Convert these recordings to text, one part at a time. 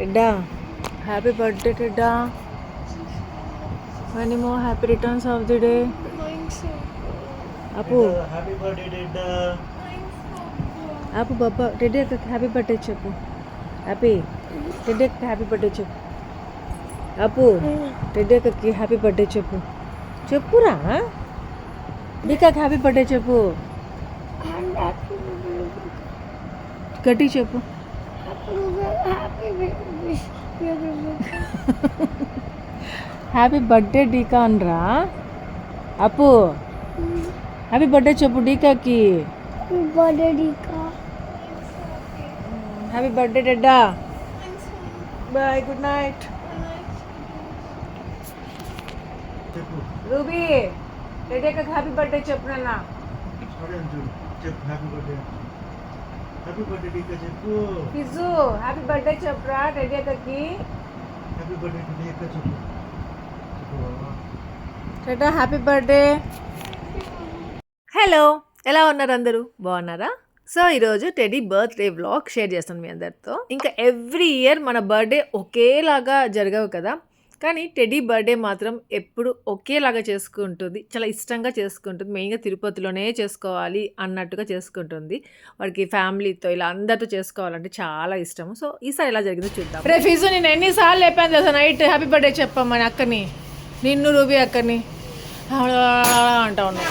Tedda happy birthday Tedda many more happy returns of the day Appu happy birthday Tedda Appu Baba Teddy అక్కకి happy birthday చెప్పు happy Teddy అక్కకి happy birthday చెప్పు Appu teddy అక్కకి happy birthday చెప్పు చెప్పురా డీకాకి happy birthday చెప్పు గట్టి చెప్పు హ్యాపీ బర్త్డే డీకా అనరా అప్పు హ్యాపీ బర్త్డే చెప్పు డీకాకి happy birthday Tedda bye good night చెప్పు రూబీ డెడ్డేకి హ్యాపీ బర్త్డే చెప్పు నాన్న సరే అంజు చెప్పు happy birthday happy birthday Deeka చెప్పు. ఫిజు హ్యాపీ బర్త్డే చెప్పురా డెడ్డేకి హ్యాపీ బర్త్డే టు డీకా చెప్పు. టెడ్డా హ్యాపీ బర్త్డే హలో ఎలా ఉన్నారు అందరూ? బాగున్నారా? సో ఈరోజు టెడీ బర్త్డే వ్లాగ్ షేర్ చేస్తాను మీ అందరితో. ఇంకా ఎవ్రీ ఇయర్ మన బర్త్డే ఒకేలాగా జరగవు కదా? కానీ టెడీ బర్త్డే మాత్రం ఎప్పుడు ఒకేలాగా చేసుకుంటుంది. చాలా ఇష్టంగా చేసుకుంటుంది. మెయిన్గా తిరుపతిలోనే చేసుకోవాలి అన్నట్టుగా చేసుకుంటుంది. వాడికి ఫ్యామిలీతో ఇలా అందరితో చేసుకోవాలంటే చాలా ఇష్టం సో ఈసారి ఎలా జరిగిందో చూద్దాం. రే ఫిజు నేను ఎన్నిసార్లు చెప్పాను తెలుసా? నైట్ హ్యాపీ బర్త్డే చెప్పమ్మని అక్కని. నిన్ను రూబీ అక్కని. అంటా ఉన్నావు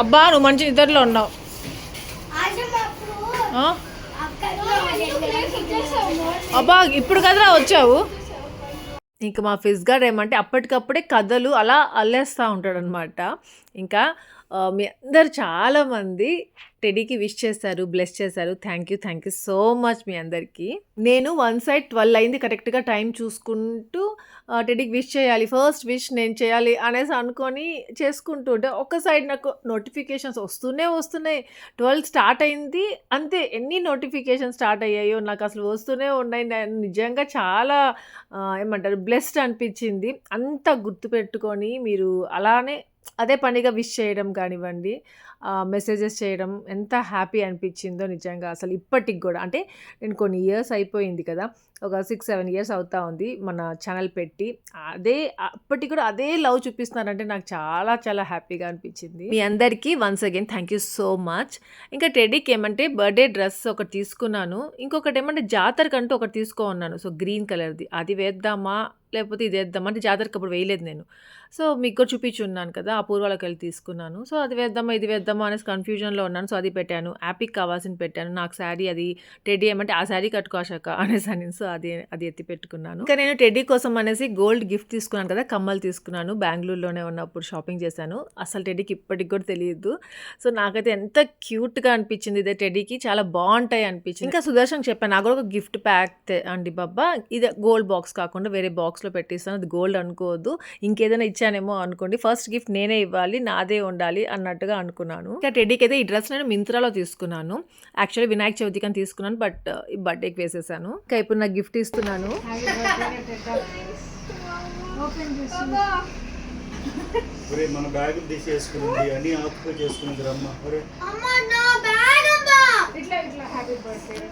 అబ్బా నువ్వు మంచి నిద్రలో ఉన్నావు? అబ్బా ఇప్పుడు కదరా వచ్చావు? ఇంకా మా ఫిజ్ గారు ఏమంటే అప్పటికప్పుడే కథలు అలా అల్లేస్తూ ఉంటాడనమాట ఇంకా మీ అందరు చాలామంది టెడీకి విష్ చేశారు బ్లెస్ చేశారు. Thank you thank you so much మీ అందరికీ. నేను వన్ సైడ్ ట్వెల్వ్ అయింది కరెక్ట్గా టైం చూసుకుంటూ టెడీకి విష్ చేయాలి. ఫస్ట్ విష్ నేను చేయాలి అనేసి అనుకొని చేసుకుంటుంటే ఒక సైడ్ నాకు నోటిఫికేషన్స్ వస్తూనే వస్తున్నాయి. ట్వెల్వ్ స్టార్ట్ అయింది. అంతే ఎన్ని నోటిఫికేషన్ స్టార్ట్ అయ్యాయో నాకు అసలు వస్తూనే ఉన్నాయి. నేను నిజంగా చాలా ఏమంటారు బ్లెస్డ్ అనిపించింది. అంత గుర్తుపెట్టుకొని మీరు అలానే అదే పండుగ విష్ చేయడం కానివ్వండి. మెసేజెస్ చేయడం ఎంత హ్యాపీ అనిపించిందో నిజంగా అసలు ఇప్పటికి కూడా. అంటే నేను కొన్ని ఇయర్స్ అయిపోయింది కదా ఒక సిక్స్ సెవెన్ ఇయర్స్ అవుతా ఉంది మన ఛానల్ పెట్టి. అదే అప్పటికి కూడా అదే లవ్ చూపిస్తున్నారంటే నాకు చాలా చాలా హ్యాపీగా అనిపించింది. మీ అందరికీ once again thank you so much ఇంకా టెడీకి ఏమంటే బర్త్డే డ్రెస్ ఒకటి తీసుకున్నాను. ఇంకొకటి ఏమంటే జాతరకంటూ ఒకటి తీసుకో ఉన్నాను సో గ్రీన్ కలర్ది అది వేద్దామా లేకపోతే ఇది వేద్దామా అంటే జాతరకు అప్పుడు వేయలేదు నేను. సో మీకు కూడా చూపించున్నాను కదా అపూర్వాలకు వెళ్ళి తీసుకున్నాను. సో అది వేద్దామా ఇది వేద్దామా అనేసి కన్ఫ్యూజన్లో ఉన్నాను. సో అది పెట్టాను. యాపిక్ కావాల్సింది పెట్టాను. నాకు శారీ అది టెడ్డీ ఏమంటే ఆ శారీ కట్టుకోశాక అనేసి అని సో అది అది ఎత్తి పెట్టుకున్నాను. ఇంకా నేను టెడ్డీ కోసం అనేసి గోల్డ్ గిఫ్ట్ తీసుకున్నాను కదా కమ్మలు తీసుకున్నాను. బెంగళూరులోనే ఉన్నప్పుడు షాపింగ్ చేశాను. అసలు టెడ్డీకి ఇప్పటికి కూడా తెలియదు. సో నాకైతే ఎంత క్యూట్గా అనిపించింది ఇదే టెడ్డీకి చాలా బాగుంటాయి అనిపించింది. ఇంకా సుదర్శన్ చెప్పాను. నాకు కూడా ఒక గిఫ్ట్ ప్యాక్ అండి బాబా. ఇది గోల్డ్ బాక్స్ కాకుండా వేరే బాక్స్లో పెట్టిస్తాను. అది గోల్డ్ అనుకోవద్దు. ఇంకేదైనా ఇచ్చానేమో అనుకోండి. ఫస్ట్ గిఫ్ట్ నేనే ఇవ్వాలి. నాదే ఉండాలి అన్నట్టుగా అనుకున్నాను. ఇంకా టెడ్డీకి అయితే ఈ డ్రెస్ నేను మింత్రాలో తీసుకున్నాను. యాక్చువల్లీ వినాయక చవితికి అని తీసుకున్నాను బట్ ఈ బర్త్డేకి వేసేసాను. ఇంకా ఇప్పుడు నాకు గిఫ్ట్ ఇస్తున్నాను. ఒరే మన బ్యాగులు తీసేసుకున్నది అన్ని ఆకుపై చేసుకున్నది రమ్మ. ఒరే. అవే రే, అమ్మ గిఫ్ట్లన్నీ నీకు ఇంకా అవే ఆ, సరే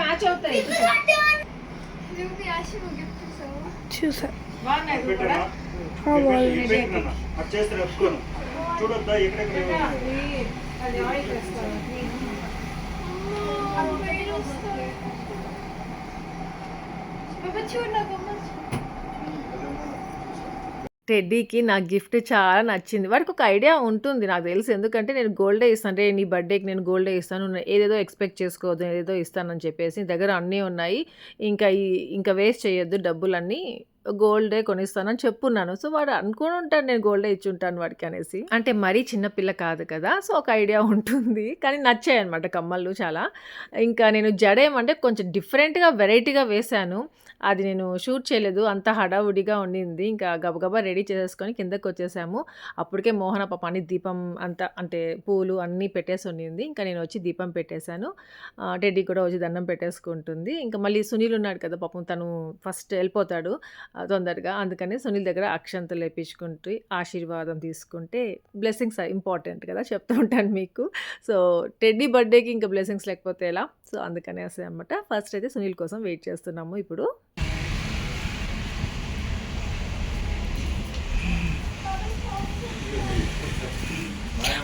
మ్యాచ్ అవుతాయి. చూసా. పెట్టనా? అది చేస్తే చూడొద్దా ఎక్కడెక్కడ టెడ్డీకి నా గిఫ్ట్ చాలా నచ్చింది. వాడికి ఒక ఐడియా ఉంటుంది నాకు తెలుసు. ఎందుకంటే నేను గోల్డే ఇస్తాను. అంటే నీ బర్త్డేకి నేను గోల్డే ఇస్తాను. ఏదేదో ఎక్స్పెక్ట్ చేసుకోవద్దు. ఏదేదో ఇస్తానని చెప్పేసి దగ్గర అన్నీ ఉన్నాయి. ఇంకా ఈ ఇంకా వేస్ట్ చేయొద్దు డబ్బులన్నీ. గోల్డే కొనిస్తానని చెప్పున్నాను. సో వాడు అనుకుని ఉంటాను నేను గోల్డే ఇచ్చి ఉంటాను వాడికి అనేసి. అంటే మరీ చిన్నపిల్ల కాదు కదా సో ఒక ఐడియా ఉంటుంది. కానీ నచ్చాయి అనమాట కమ్మలు చాలా. ఇంకా నేను జడేమంటే కొంచెం డిఫరెంట్గా వెరైటీగా వేశాను. అది నేను షూట్ చేయలేదు. అంత హడావుడిగా ఉండింది. ఇంకా గబగబా రెడీ చేసేసుకొని కిందకు వచ్చేసాము. అప్పటికే మోహన పాప అని దీపం అంతా అంటే పూలు అన్నీ పెట్టేసి ఉండింది. ఇంకా నేను వచ్చి దీపం పెట్టేశాను. టెడ్డీ కూడా వచ్చి దండం పెట్టేసుకుంటుంది. ఇంకా మళ్ళీ సునీల్ ఉన్నాడు కదా పాపం తను ఫస్ట్ వెళ్ళిపోతాడు తొందరగా. అందుకని సునీల్ దగ్గర అక్షంతలు లేపించుకుంటూ ఆశీర్వాదం తీసుకుంటే బ్లెస్సింగ్స్ ఇంపార్టెంట్ కదా చెప్తూ ఉంటాను మీకు. సో టెడ్డీ బర్త్డేకి ఇంకా బ్లెస్సింగ్స్ లేకపోతే ఎలా? సో అందుకనేసి అనమాట ఫస్ట్ అయితే సునీల్ కోసం వెయిట్ చేస్తున్నాము ఇప్పుడు.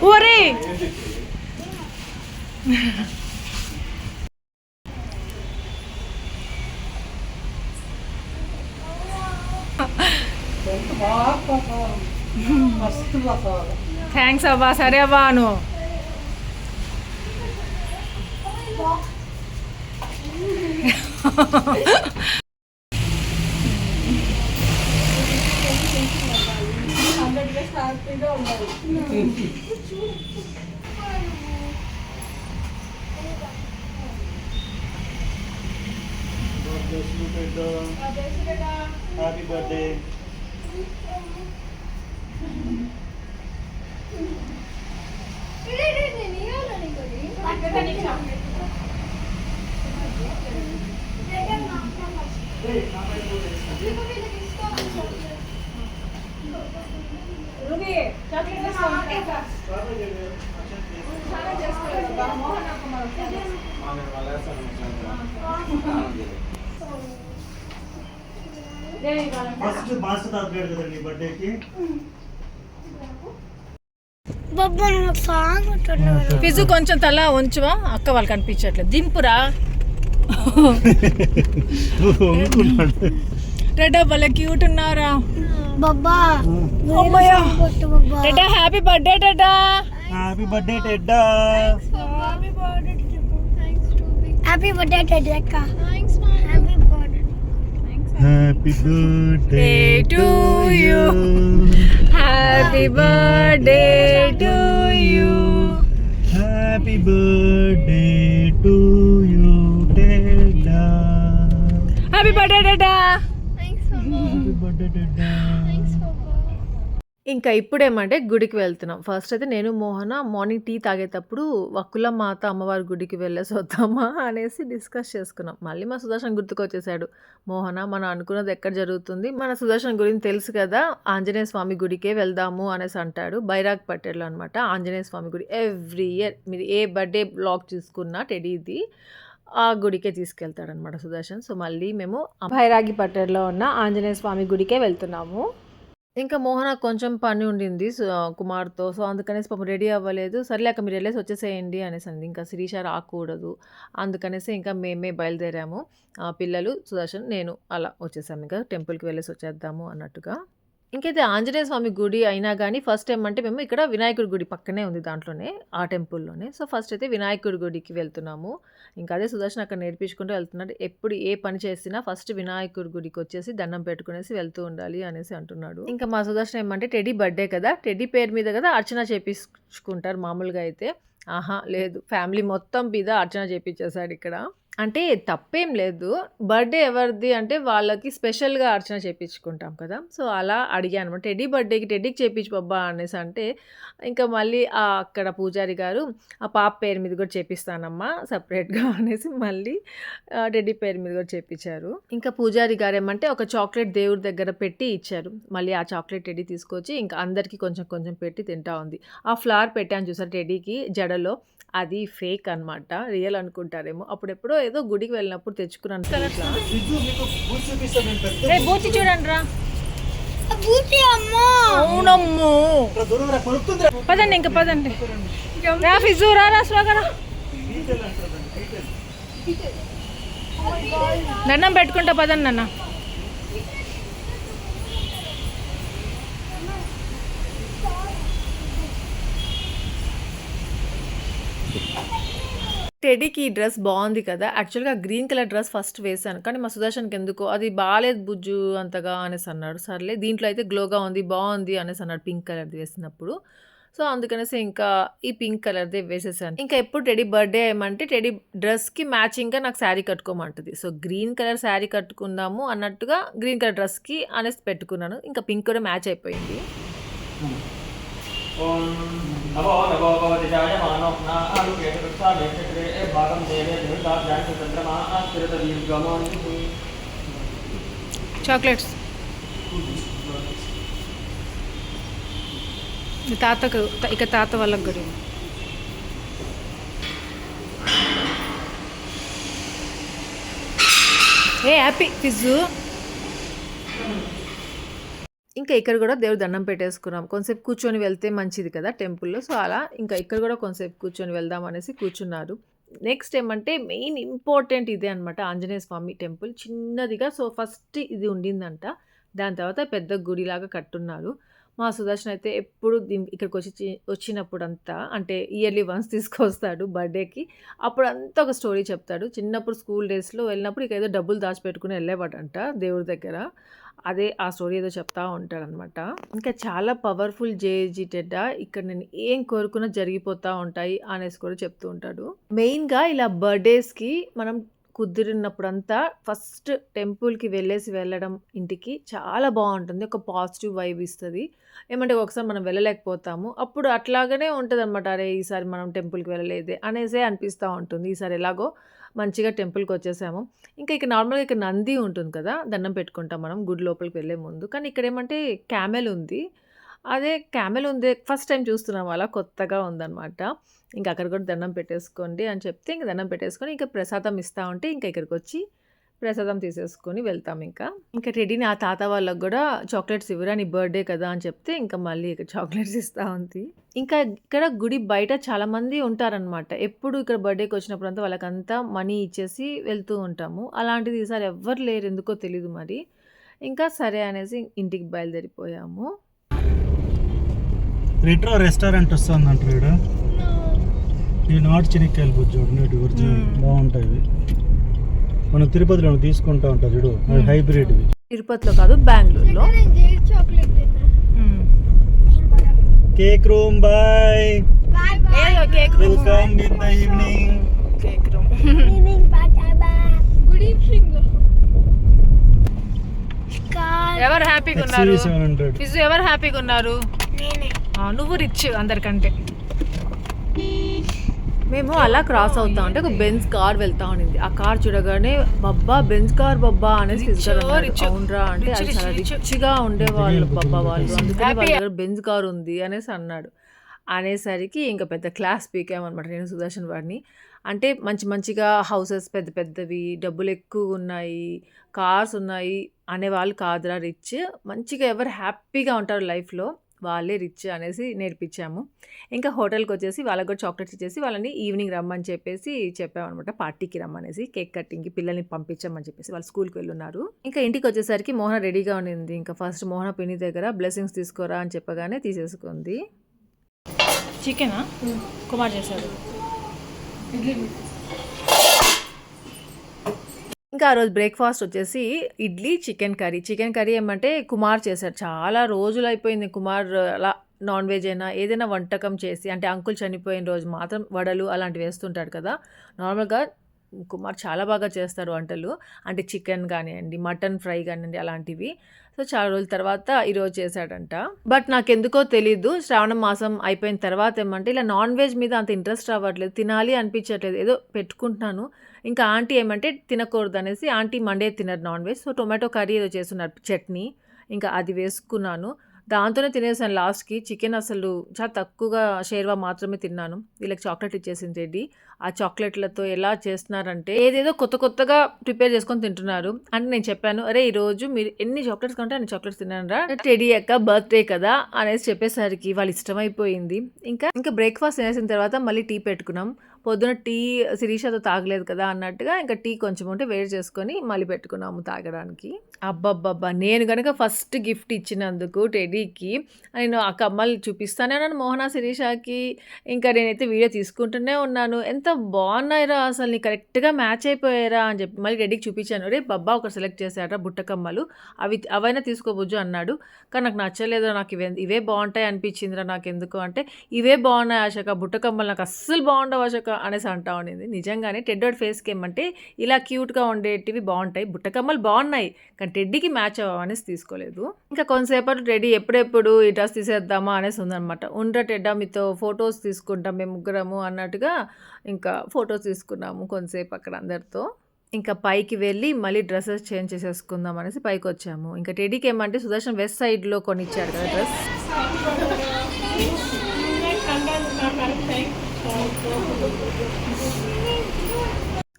ఒరే! థ్యాంక్స్ అబ్బా సరే అవ్వాను హ్యాపీ బర్త్డే ఫస్ట్ కదండి బర్త్డేకి? ఫిజు కొంచెం తల ఉంచువా అక్క వాళ్ళు కనిపించట్లేదు దింపురా. రెడ్డా భలే క్యూట్ ఉన్నారా? బాబా అమ్మయ్య. కొట్టు బాబా. రెడ్డా happy birthday రెడ్డా. Happy birthday Tedda happy birthday Ted అక్క. Happy birthday happy birthday to you. Happy birthday to you happy birthday to you Tedda happy birthday రెడ్డా happy birthday Tedda ఇంకా ఇప్పుడేమంటే గుడికి వెళ్తున్నాం. ఫస్ట్ అయితే నేను మోహన మార్నింగ్ టీ తాగేటప్పుడు వక్కుల మాత అమ్మవారి గుడికి వెళ్ళేసి వద్దామా అనేసి డిస్కస్ చేసుకున్నాం. మళ్ళీ మా సుదర్శన్ గుర్తుకొచ్చేసాడు. మోహన మనం అనుకున్నది ఎక్కడ జరుగుతుంది? మన సుదర్శన్ గురించి తెలుసు కదా ఆంజనేయ స్వామి గుడికే వెళ్దాము అనేసి అంటాడు. బైరాగ్ పట్టేలో అనమాట ఆంజనేయ స్వామి గుడి ఎవ్రీ ఇయర్. మీరు ఏ బర్త్డే బ్లాగ్ చూసుకున్నా టెడీది ఆ గుడికే తీసుకెళ్తాడనమాట సుదర్శన్. సో మళ్ళీ మేము భైరాగి పట్టేలో ఉన్న ఆంజనేయ స్వామి గుడికే వెళ్తున్నాము. ఇంకా మోహన కొంచెం పని ఉండింది సో, కుమార్తో. సో అందుకనేసి పాపం రెడీ అవ్వలేదు. సర్లేక మీరు వెళ్ళేసి వచ్చేసేయండి అనేసి అంది ఇంకా శిరీష రాకూడదు. అందుకనేసి ఇంకా మేమే బయలుదేరాము. పిల్లలు సుదర్శన్ నేను అలా వచ్చేసాము. ఇంకా టెంపుల్కి వెళ్ళేసి వచ్చేద్దాము అన్నట్టుగా. ఇంకైతే ఆంజనేయ స్వామి గుడి అయినా కానీ ఫస్ట్ ఏమంటే మేము ఇక్కడ వినాయకుడి గుడి పక్కనే ఉంది దాంట్లోనే ఆ టెంపుల్లోనే. సో ఫస్ట్ అయితే వినాయకుడి గుడికి వెళ్తున్నాము. ఇంకా అదే సుదర్శన్ అక్కడ నేర్పించుకుంటూ వెళ్తున్నాడు. ఎప్పుడు ఏ పని చేసినా ఫస్ట్ వినాయకుడి గుడికి వచ్చేసి దండం పెట్టుకునేసి వెళ్తూ ఉండాలి అనేసి అంటున్నాడు. ఇంకా మా సుదర్శన్ ఏమంటే టెడీ బర్త్డే కదా టెడీ పేరు మీద కదా అర్చన చేపించుకుంటారు మామూలుగా అయితే. ఆహా లేదు. ఫ్యామిలీ మొత్తం మీద అర్చన చేపించేశాడు ఇక్కడ. అంటే తప్పేం లేదు. బర్త్డే ఎవరిది అంటే వాళ్ళకి స్పెషల్గా అర్చన చేయించుకుంటాం కదా. సో అలా అడిగాను అనమాట. టెడ్డీ బర్త్డేకి టెడ్డీకి చేయించు బాబా అనేసి అంటే ఇంకా మళ్ళీ ఆ అక్కడ పూజారి గారు ఆ పాప పేరు మీద కూడా చేపిస్తానమ్మా సపరేట్గా అనేసి మళ్ళీ టెడ్డీ పేరు మీద కూడా చేపించారు ఇంకా పూజారి గారు ఏమంటే ఒక చాక్లెట్ దేవుడి దగ్గర పెట్టి ఇచ్చారు. మళ్ళీ ఆ చాక్లెట్ టెడ్డీ తీసుకొచ్చి ఇంకా అందరికీ కొంచెం కొంచెం పెట్టి తింటా ఉంది. ఆ ఫ్లవర్ పెట్టాను చూసారు టెడ్డీకి జడలో. అది ఫేక్ అన్నమాట. రియల్ అనుకుంటారేమో. అప్పుడెప్పుడో ఏదో గుడికి వెళ్ళినప్పుడు తెచ్చుకున్నాను బూచి చూడండి రా. అవునమ్ము. పదండి ఇంకా పదండి. రా ఫిజు రా దండం పెట్టుకుంటా పదండి నాన్న. టెడీకి ఈ డ్రెస్ బాగుంది కదా. యాక్చువల్గా గ్రీన్ కలర్ డ్రెస్ ఫస్ట్ వేశాను. కానీ మా సుదర్శన్కి ఎందుకో అది బాగాలేదు బుజ్జు అంతగా అనేసి అన్నాడు. సర్లే దీంట్లో అయితే గ్లోగా ఉంది బాగుంది అనేసి అన్నాడు పింక్ కలర్ది వేసినప్పుడు. సో అందుకనేసి ఇంకా ఈ పింక్ కలర్దే వేసేసాను. ఇంకా ఎప్పుడు టెడీ బర్త్డే ఏమంటే టెడీ డ్రెస్కి మ్యాచింగ్గా నాకు శారీ కట్టుకోమంటుంది. సో గ్రీన్ కలర్ శారీ కట్టుకుందాము అన్నట్టుగా గ్రీన్ కలర్ డ్రెస్కి అనేసి పెట్టుకున్నాను. ఇంకా పింక్ కూడా మ్యాచ్ అయిపోయింది. Hmm. ఓం నమో నమో భవతి జాయమానో నా ఆలుకేత వృక్షాలే చక్రే భాగం దేవే దుర్గాభ్యాం చంద్రమా స్థిరత చాక్లెట్స్ తాతకు ఇక తాత వాళ్ళకు కూడా ఏ హ్యాపీ ఫిజు ఇంకా ఇక్కడ కూడా దేవుడు దండం పెట్టేసుకున్నాం. కొంతసేపు కూర్చొని వెళ్తే మంచిది కదా టెంపుల్లో. సో అలా ఇంకా ఇక్కడ కూడా కొంతసేపు కూర్చొని వెళ్దాం అనేసి కూర్చున్నారు. నెక్స్ట్ ఏమంటే మెయిన్ ఇంపార్టెంట్ ఇదే అనమాట ఆంజనేయ స్వామి టెంపుల్. చిన్నదిగా సో ఫస్ట్ ఇది ఉండిందంట. దాని తర్వాత పెద్ద గుడిలాగా కట్టున్నారు. మా సుదర్శన్ అయితే ఎప్పుడు దీని ఇక్కడికి వచ్చి వచ్చినప్పుడు అంతా అంటే ఇయర్లీ వన్స్ తీసుకొస్తాడు బర్త్డేకి. అప్పుడు అంతా ఒక స్టోరీ చెప్తాడు. చిన్నప్పుడు స్కూల్ డేస్లో వెళ్ళినప్పుడు ఇక ఏదో డబ్బులు దాచిపెట్టుకుని వెళ్ళేవాడంట దేవుడి దగ్గర. అదే ఆ స్టోరీ ఏదో చెప్తా ఉంటాడనమాట. ఇంకా చాలా పవర్ఫుల్ జేజిటెడ్ ఇక్కడ నేను ఏం కోరుకున్నా జరిగిపోతూ ఉంటాయి అనేసి కూడా చెప్తూ ఉంటాడు. మెయిన్గా ఇలా బర్త్డేస్కి మనం కుదిరినప్పుడంతా ఫస్ట్ టెంపుల్కి వెళ్ళేసి వెళ్ళడం ఇంటికి చాలా బాగుంటుంది. ఒక పాజిటివ్ వైబ్ ఇస్తుంది. ఏమంటే ఒకసారి మనం వెళ్ళలేకపోతాము. అప్పుడు అట్లాగనే ఉంటుంది అనమాట అరే ఈసారి మనం టెంపుల్కి వెళ్ళలేదే అనేసే అనిపిస్తూ ఉంటుంది. ఈసారి ఎలాగో మంచిగా టెంపుల్కి వచ్చేసాము. ఇంకా ఇక్కడ నార్మల్గా ఇక్కడ నంది ఉంటుంది కదా దండం పెట్టుకుంటాం మనం గుడి లోపలికి వెళ్ళే ముందు. కానీ ఇక్కడ ఏమంటే క్యామెల్ ఉంది. అదే క్యామెల్ ఉంది ఫస్ట్ టైం చూస్తున్నాం అలా కొత్తగా ఉందన్నమాట. ఇంకా అక్కడ కూడా దండం పెట్టేసుకోండి అని చెప్తే ఇంకా దండం పెట్టేసుకొని ఇంకా ప్రసాదం ఇస్తూ ఉంటే ఇంకా ఇక్కడికి వచ్చి ప్రసాదం తీసేసుకొని వెళ్తాం ఇంకా. ఇంకా రెడీని ఆ తాత వాళ్ళకి కూడా చాక్లెట్స్ ఇవ్వరా నీ బర్త్డే కదా అని చెప్తే ఇంకా మళ్ళీ ఇక్కడ చాక్లెట్స్ ఇస్తూ ఉంది ఇంకా ఇక్కడ గుడి బయట చాలా మంది ఉంటారనమాట ఎప్పుడు ఇక్కడ బర్త్డేకి వచ్చినప్పుడు అంతా వాళ్ళకంతా మనీ ఇచ్చేసి వెళ్తూ ఉంటాము. అలాంటిది ఈసారి ఎవ్వరు లేరు ఎందుకో తెలీదు మరి. ఇంకా సరే అనేసి ఇంటికి బయలుదేరిపోయాము. రెట్రో రెస్టారెంట్ వస్తుంది అంటారు ఈ నాటు చెనిక్కాయలు చూడండి ఒరిజినల్. బాగుంటాయి. మనం తిరుపతిలో తీసుకుంటా ఉంటాం చూడు. హైబ్రిడ్ తిరుపతిలో కాదు బెంగళూరులో. Cake room bye. Cake welcome in the evening cake room. Evening good evening ఎవరు హ్యాపీగా ఉన్నారు? ఎవరు హ్యాపీగా ఉన్నారు? నువ్వు రిచ్ అందరికంటే. మేము అలా క్రాస్ అవుతా ఉంటే ఒక బెంజ్ కార్ వెళ్తా ఉండింది ఆ కార్ చూడగానే బబ్బా బెంజ్ కార్ బబ్బా అనేసి అవునరా అంటే అది చాలా రిచ్గా ఉండేవాళ్ళు బబ్బా వాళ్ళు. అందుకని వాళ్ళ దగ్గర బెంజ్ కార్ ఉంది అనేసి అన్నాడు. అనేసరికి ఇంకా పెద్ద క్లాస్ పీకామన్నమాట నేను సుదర్శన్ వాడిని. అంటే మంచి మంచిగా హౌసెస్ పెద్ద పెద్దవి డబ్బులు ఎక్కువ ఉన్నాయి కార్స్ ఉన్నాయి అనేవాళ్ళు కాదురా రిచ్. మంచిగా ఎవరు హ్యాపీగా ఉంటారు లైఫ్లో వాళ్ళే రిచ్ అనేసి నేర్పించాము. ఇంకా హోటల్కి వచ్చేసి వాళ్ళకి కూడా చాక్లెట్స్ ఇచ్చేసి వాళ్ళని ఈవినింగ్ రమ్మని చెప్పేసి చెప్పామన్నమాట. పార్టీకి రమ్మనేసి కేక్ కటింగ్కి పిల్లల్ని పంపించామని చెప్పేసి వాళ్ళు స్కూల్కి వెళ్ళున్నారు. ఇంకా ఇంటికి వచ్చేసరికి మోహన రెడీగా ఉండింది. ఇంకా ఫస్ట్ మోహన పిన్ని దగ్గర బ్లెస్సింగ్స్ తీసుకోరా అని చెప్పగానే తీసేసుకుంది. చికెనా? కుమార్ చేశాడు. ఇంకా ఆ రోజు బ్రేక్ఫాస్ట్ వచ్చేసి idli chicken curry. Chicken curry ఏమంటే కుమార్ చేశారు చాలా రోజులు అయిపోయింది కుమార్ అలా నాన్ వెజ్ అయినా ఏదైనా వంటకం చేసి అంటే అంకుల్ చనిపోయిన రోజు మాత్రం వడలు అలాంటివి వేస్తుంటాడు కదా. నార్మల్గా కుమార్ చాలా బాగా చేస్తారు వంటలు. అంటే చికెన్ కానివ్వండి మటన్ ఫ్రై కానివ్వండి అలాంటివి. సో చాలా రోజుల తర్వాత ఈరోజు చేశాడంట. బట్ నాకు ఎందుకో తెలీదు. శ్రావణ మాసం అయిపోయిన తర్వాత ఏమంటే ఇలా నాన్ వెజ్ మీద అంత ఇంట్రెస్ట్ రావట్లేదు. తినాలి అనిపించట్లేదు. ఏదో పెట్టుకుంటున్నాను. ఇంకా ఆంటీ ఏమంటే తినకూడదు అనేసి ఆంటీ మండే తినరు non veg. So tomato curry ఏదో చేస్తున్నారు చట్నీ. ఇంకా అది వేసుకున్నాను. దాంతోనే తినేసాను లాస్ట్కి. చికెన్ అసలు చాలా తక్కువగా షేర్వా మాత్రమే తిన్నాను. వీళ్ళకి చాక్లెట్ ఇచ్చేసింది రెడ్డి ఆ చాక్లెట్లతో ఎలా చేస్తున్నారంటే ఏదేదో కొత్త కొత్తగా ప్రిపేర్ చేసుకొని తింటున్నారు. అంటే నేను చెప్పాను అరే ఈ రోజు మీరు ఎన్ని చాక్లెట్స్ కంటే అన్ని చాక్లెట్స్ తిన్నారా? టెడీ యొక్క బర్త్డే కదా అనేసి చెప్పేసరికి వాళ్ళు ఇష్టమైపోయింది ఇంకా ఇంకా బ్రేక్ఫాస్ట్ చేసిన తర్వాత మళ్ళీ టీ పెట్టుకున్నాం. పొద్దున టీ శిరీషతో తాగలేదు కదా అన్నట్టుగా ఇంకా టీ కొంచెం ఉంటే వేడి చేసుకొని మళ్ళీ పెట్టుకున్నాము తాగడానికి. అబ్బబ్బబ్బా నేను కనుక ఫస్ట్ గిఫ్ట్ ఇచ్చినందుకు టెడీకి నేను ఆ కమ్మలు చూపిస్తానే ఉన్నాను మోహన శిరీషాకి. ఇంకా నేనైతే వీడియో తీసుకుంటూనే ఉన్నాను. ఎంత బాగున్నాయిరా అసలు నీ కరెక్ట్గా మ్యాచ్ అయిపోయారా అని చెప్పి మళ్ళీ టెడీకి చూపించాను. రే బబ్బా ఒకటి సెలెక్ట్ చేశారా బుట్ట కమ్మలు. అవి అవైనా తీసుకోబుజ్జు అన్నాడు. కానీ నాకు నచ్చలేదు నాకు ఇవే ఇవే బాగుంటాయి అనిపించిందిరా నాకు ఎందుకు అంటే ఇవే బాగున్నాయి ఆశక. బుట్ట కమ్మలు నాకు అస్సలు బాగుండవు ఆశక. అనేసి అంటా ఉండింది. నిజంగానే టెడ్డోడ్ ఫేస్కి ఏమంటే ఇలా క్యూట్గా ఉండేటివి బాగుంటాయి బుట్టకమ్మలు బాగున్నాయి కానీ టెడ్డీకి మ్యాచ్ అవ్వనేసి తీసుకోలేదు. ఇంకా కొంతసేపటి రెడీ ఎప్పుడెప్పుడు ఈ డ్రెస్ తీసేద్దామా అనేసి ఉందనమాట ఉండ్ర టెడ్డా మీతో ఫొటోస్ తీసుకుంటాం మేము ముగ్గురము అన్నట్టుగా ఇంకా ఫొటోస్ తీసుకున్నాము కొంతసేపు అక్కడ అందరితో. ఇంకా పైకి వెళ్ళి మళ్ళీ డ్రెస్సెస్ చేంజ్ చేసేసుకుందాం అనేసి పైకి వచ్చాము ఇంకా టెడీకి ఏమంటే సుదర్శన్ వెస్ట్ సైడ్లో కొనిచ్చాడు కదా డ్రెస్.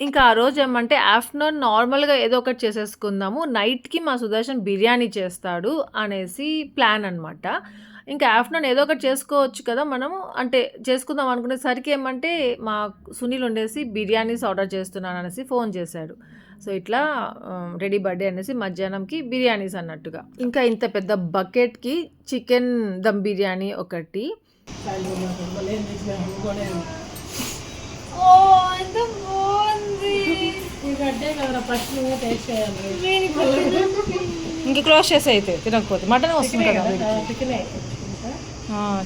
ఇంకా ఆ రోజు ఏమంటే ఆఫ్టర్నూన్ నార్మల్గా ఏదో ఒకటి చేసేసుకుందాము. నైట్కి మా సుదర్శన్ బిర్యానీ చేస్తాడు అనేసి ప్లాన్ అనమాట ఇంకా ఆఫ్టర్నూన్ ఏదో ఒకటి చేసుకోవచ్చు కదా మనము. అంటే చేసుకుందాం అనుకునేసరికి ఏమంటే మా సునీల్ ఉండేసి బిర్యానీస్ ఆర్డర్ చేస్తున్నాను అనేసి ఫోన్ చేశాడు. సో ఇట్లా రెడీ బర్త్డే అనేసి మధ్యాహ్నంకి బిర్యానీస్ అన్నట్టుగా. ఇంకా ఇంత పెద్ద బకెట్కి చికెన్ దమ్ బిర్యానీ ఒకటి. ఓ ఇంక క్లోజ్ చేసి అయితే తినకపోతే. మటన్ వస్తుంది కదా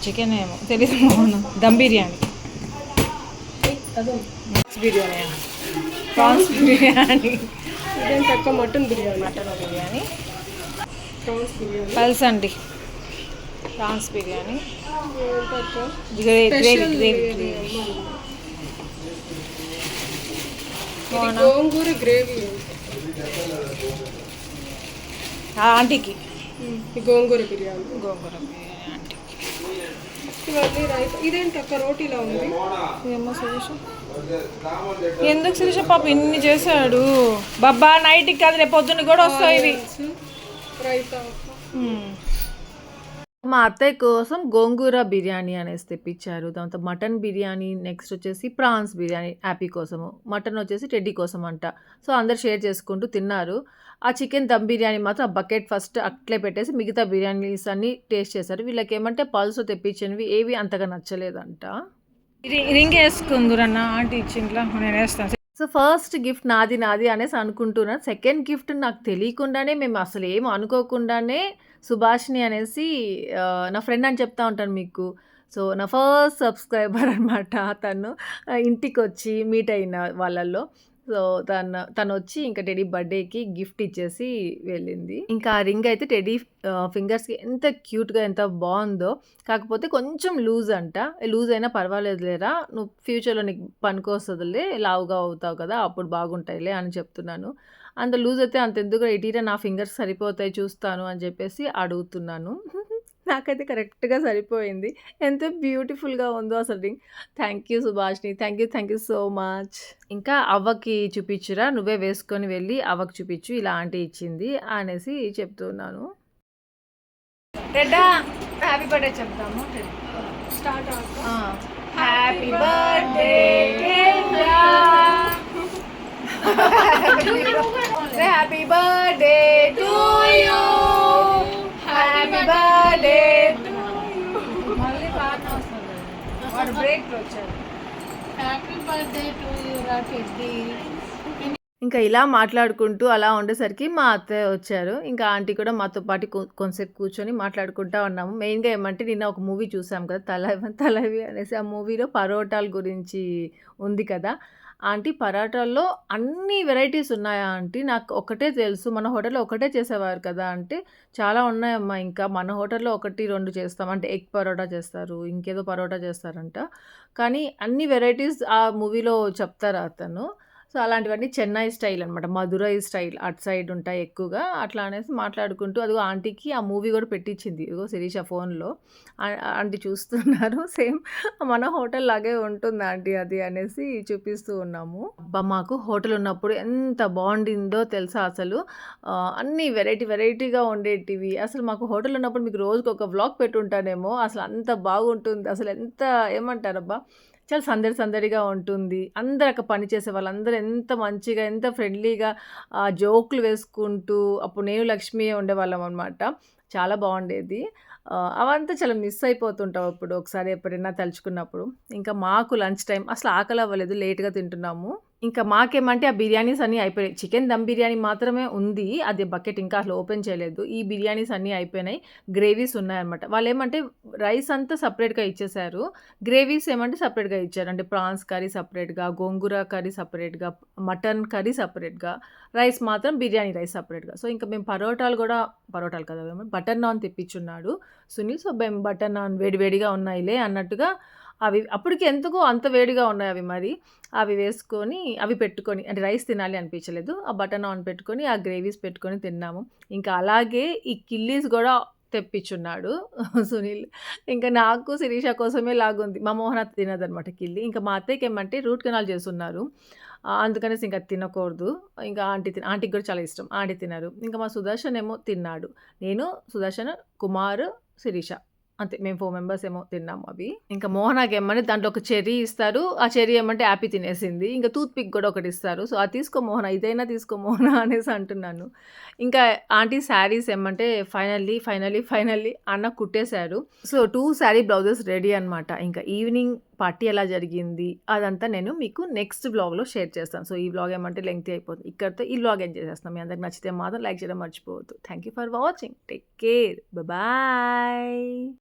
చికెన్ ఏమో తెలీదు మోహన్. దమ్ బిర్యానీ. బిర్యానీ. ప్రాన్స్ బిర్యానీ. తక్కువ మటన్ బిర్యానీ మటన్ బిర్యానీ. పల్స్ అండి. Prawns biryani. Gravy gravy gongura gravy. ఆంటీకి. గోంగూర బిర్యానీ. గోంగూర బిర్యానీ ఆంటీ ఇవన్నీ రైస్. ఇదేంటి అక్క రోటీలా ఉంది? ఏమో శిరీష? ఎందుకు శిరీష పాప ఇన్ని చేశాడు? బాబా నైట్కి కాదు రేపు పొద్దున్న కూడా వస్తాయి ఇవి. రైతా. మా అత్తయ్య కోసం గోంగూర బిర్యానీ అనేసి తెప్పించారు. దాంతో మటన్ బిర్యానీ నెక్స్ట్ వచ్చేసి ప్రాన్స్ బిర్యానీ హ్యాపీ కోసము. మటన్ వచ్చేసి టెడ్డీ కోసం అంట సో అందరు షేర్ చేసుకుంటూ తిన్నారు. ఆ చికెన్ దమ్ బిర్యానీ మాత్రం ఆ బకెట్ ఫస్ట్ అట్లే పెట్టేసి మిగతా బిర్యానీస్ అన్ని టేస్ట్ చేశారు. వీళ్ళకి ఏమంటే పల్స్ తెప్పించినవి ఏవి అంతగా నచ్చలేదంట. రింగ్ వేసుకుందురన్న ఆంటీ ఇచ్చింట్లా నేను వేస్తాను సో ఫస్ట్ గిఫ్ట్ నాది నాది అనేసి అనుకుంటున్నాను సెకండ్ గిఫ్ట్ నాకు తెలియకుండానే మేము అసలు ఏం అనుకోకుండానే సుభాష్ని అనేసి నా ఫ్రెండ్ అని చెప్తా ఉంటాను మీకు. సో నా ఫస్ట్ సబ్స్క్రైబర్ అనమాట తను ఇంటికి వచ్చి మీట్ అయిన వాళ్ళల్లో. సో తను తను వచ్చి ఇంకా టెడీ బర్త్డేకి గిఫ్ట్ ఇచ్చేసి వెళ్ళింది. ఇంకా ఆ రింగ్ అయితే టెడీ ఫింగర్స్కి ఎంత క్యూట్గా ఎంత బాగుందో. కాకపోతే కొంచెం లూజ్ అంట. లూజ్ అయినా పర్వాలేదు లేరా? నువ్వు ఫ్యూచర్లో నీకు పనికొస్తుందిలే లావుగా అవుతావు కదా అప్పుడు బాగుంటాయిలే అని చెప్తున్నాను. అంత లూజ్ అయితే అంత ఎందుకు ఇటీరా నా ఫింగర్స్ సరిపోతాయి చూస్తాను అని చెప్పేసి అడుగుతున్నాను. నాకైతే కరెక్ట్గా సరిపోయింది. ఎంత బ్యూటిఫుల్గా ఉందో అసలు ring. Thank you Subhashini thank you thank you so much. ఇంకా అవ్వకి చూపించురా నువ్వే వేసుకొని వెళ్ళి అవ్వకి చూపించు ఇలా ఆంటీ ఇచ్చింది అనేసి చెప్తున్నాను. రెడ్డా హ్యాపీ బర్త్డే చెప్తాము. Start happy birthday happy birthday to you. Birthday మళ్ళీ వస్తుంది. వాడు బ్రేక్ వచ్చాడు. హ్యాపీ బర్త్డే టు టెడ్డీ ఇంకా ఇలా మాట్లాడుకుంటూ అలా ఉండేసరికి మా అత్తయ్య వచ్చారు. ఇంకా ఆంటీ కూడా మాతో పాటు కొంతసేపు కూర్చొని మాట్లాడుకుంటా ఉన్నాము. మెయిన్గా ఏమంటే నిన్న ఒక మూవీ చూసాం కదా తలవి తలవి అనేసి ఆ మూవీలో పరోటాల గురించి ఉంది కదా. ఆంటీ పరాటాల్లో అన్ని వెరైటీస్ ఉన్నాయా ఆంటీ? నాకు ఒకటే తెలుసు. మన హోటల్లో ఒకటే చేసేవారు కదా అంటే చాలా ఉన్నాయమ్మా. ఇంకా మన హోటల్లో ఒకటి రెండు చేస్తాం. అంటే ఎగ్ పరోటా చేస్తారు ఇంకేదో పరోటా చేస్తారంట. కానీ అన్ని వెరైటీస్ ఆ మూవీలో చెప్తారు అతను. సో అలాంటివన్నీ చెన్నై స్టైల్ అనమాట మధురై స్టైల్ అటు సైడ్ ఉంటాయి ఎక్కువగా. అట్లా అనేసి మాట్లాడుకుంటూ అదిగో ఆంటీకి ఆ మూవీ కూడా పెట్టించింది. ఇదిగో శిరీష ఫోన్లో. ఆంటీ చూస్తున్నారు. సేమ్ మన హోటల్ లాగే ఉంటుంది ఆంటీ అది అనేసి చూపిస్తూ ఉన్నాము. అబ్బా మాకు హోటల్ ఉన్నప్పుడు ఎంత బాగుండిందో తెలుసా అసలు. అన్ని వెరైటీ వెరైటీగా ఉండేటివి. అసలు మాకు హోటల్ ఉన్నప్పుడు మీకు రోజుకి ఒక వ్లాగ్ పెట్టుంటానేమో. అసలు అంత బాగుంటుంది. అసలు ఎంత ఏమంటారబ్బా? చాలా సందడి సందడిగా ఉంటుంది. అందరు అక్కడ పనిచేసే వాళ్ళందరూ ఎంత మంచిగా ఎంత ఫ్రెండ్లీగా జోకులు వేసుకుంటూ అప్పుడు నేను లక్ష్మి ఉండేవాళ్ళం అనమాట చాలా బాగుండేది. అవంతా చాలా మిస్ అయిపోతుంటాం అప్పుడు ఒకసారి ఎప్పుడైనా తలుచుకున్నప్పుడు. ఇంకా మాకు లంచ్ టైం అసలు ఆకలి అవ్వలేదు లేట్గా తింటున్నాము. ఇంకా మాకేమంటే ఆ బిర్యానీస్ అన్నీ అయిపోయాయి చికెన్ దమ్ బిర్యానీ మాత్రమే ఉంది అది బకెట్ ఇంకా అసలు ఓపెన్ చేయలేదు. ఈ బిర్యానీస్ అన్నీ అయిపోయినాయి. గ్రేవీస్ ఉన్నాయన్నమాట. వాళ్ళు ఏమంటే రైస్ అంతా సపరేట్గా ఇచ్చేసారు. గ్రేవీస్ ఏమంటే సపరేట్గా ఇచ్చారు. అంటే ప్రాన్స్ కర్రీ సపరేట్గా గోంగూర కర్రీ సపరేట్గా మటన్ కర్రీ సపరేట్గా రైస్ మాత్రం బిర్యానీ రైస్ సపరేట్గా. సో ఇంకా మేము పరోటాలు కూడా పరోటాలు కదా బటర్ నాన్ తెప్పించున్నాడు సునీల్. సో మేము బటర్ నాన్ వేడివేడిగా ఉన్నాయిలే అన్నట్టుగా అవి అప్పటికి ఎందుకో అంత వేడిగా ఉన్నాయి అవి మరి. అవి వేసుకొని అవి పెట్టుకొని అంటే రైస్ తినాలి అనిపించలేదు. ఆ బటన్ ఆన్ పెట్టుకొని ఆ గ్రేవీస్ పెట్టుకొని తిన్నాము. ఇంకా అలాగే ఈ కిల్లీస్ కూడా తెప్పించున్నాడు సునీల్. ఇంకా నాకు శిరీష కోసమే లాగుంది. మా మోహన తినదనమాట కిల్లి. ఇంకా మా అత్తయ్యకి ఏమంటే రూట్ కెనాల్ చేస్తున్నారు. అందుకనేసి ఇంకా తినకూడదు. ఇంకా ఆంటీ తిన ఆంటీకి కూడా చాలా ఇష్టం. ఆంటీ తిన్నారు ఇంకా మా సుదర్శన్ ఏమో తిన్నాడు. నేను సుదర్శన్ కుమార్ శిరీష. అంతే మేము ఫోర్ మెంబర్స్ ఏమో తిన్నాము అవి. ఇంకా మోహనాకి ఏమని దాంట్లో ఒక చెర్రీ ఇస్తారు. ఆ చెర్రీ ఏమంటే యాపీ తినేసింది. ఇంకా టూత్ పిక్ కూడా ఒకటి ఇస్తారు. సో అది తీసుకో మోహన ఇదైనా తీసుకో మోహన అనేసి అంటున్నాను. ఇంకా ఆంటీ శారీస్ ఏమంటే ఫైనల్లీ ఫైనల్లీ ఫైనల్లీ అన్న కుట్టేశారు. So two sari blouses ready అనమాట ఇంకా ఈవినింగ్ పార్టీ ఎలా జరిగింది అదంతా నేను మీకు నెక్స్ట్ బ్లాగ్లో షేర్ చేస్తాను. సో ఈ బ్లాగ్ ఏమంటే లెంగ్తీ అయిపోతుంది. ఇక్కడితో ఈ బ్లాగ్ ఎంజాయ్ చేస్తాం మీ అందరికి నచ్చితే మాత్రం లైక్ చేయడం మర్చిపోవద్దు. Thank you for watching take care bye